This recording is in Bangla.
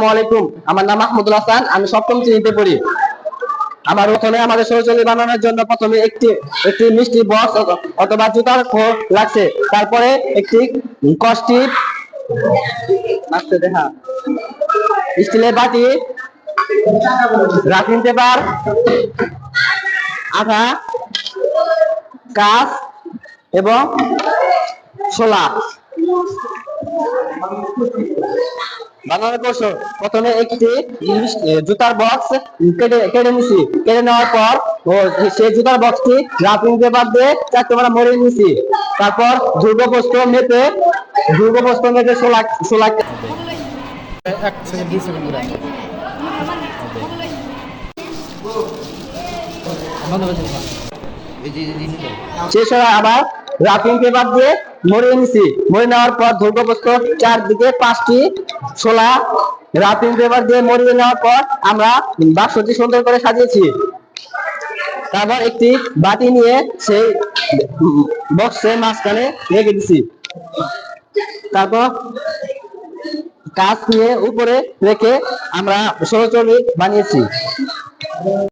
আসসালামু আলাইকুম। আমার নাম মাহমুদুল হাসান, আমি সপ্তম শ্রেণীতে পড়ি। আমার ওখানে আমাদের শৌচালয় বানানোর জন্য প্রথমে একটি একটি মিষ্টি বক্স অথবা জুতার খোল লাগছে। তারপরে একটি কষ্টি দেখা স্টিলের বাটি রাফিং পেপার, আঠা, কাঁচ এবং ছোলা। বানানোর কৌশল প্রথমে একটি জুতার বক্স কেটে কেটে নিছি। কেটে নেওয়ার পর সেই জুতার বক্সটি রাপিং পেপার দিয়ে চারটে মারা মরে নিছি। তারপর দুর্গপ্রস্ত মেপে দুর্গপ্রস্ত মেপে সোলা সোলা এক সেকেন্ড দুই সেকেন্ড। শেষ হয়ে আবার রাপিং পেপার দিয়ে মরিয়ে নিছি মরে নেওয়ার পর দুর্গপ্রস্ত চারদিকে পাঁচটি ছোলা রাফিং পেপার দিয়ে মরিয়ে নেওয়ার পর আমরা বাক্সটি সুন্দর করে সাজিয়েছি। তারপর একটি বাটি নিয়ে সেই বক্সের মাঝখানে রেখে দিছি। তারপর কাজ নিয়ে উপরে রেখে আমরা সরচরি বানিয়েছি।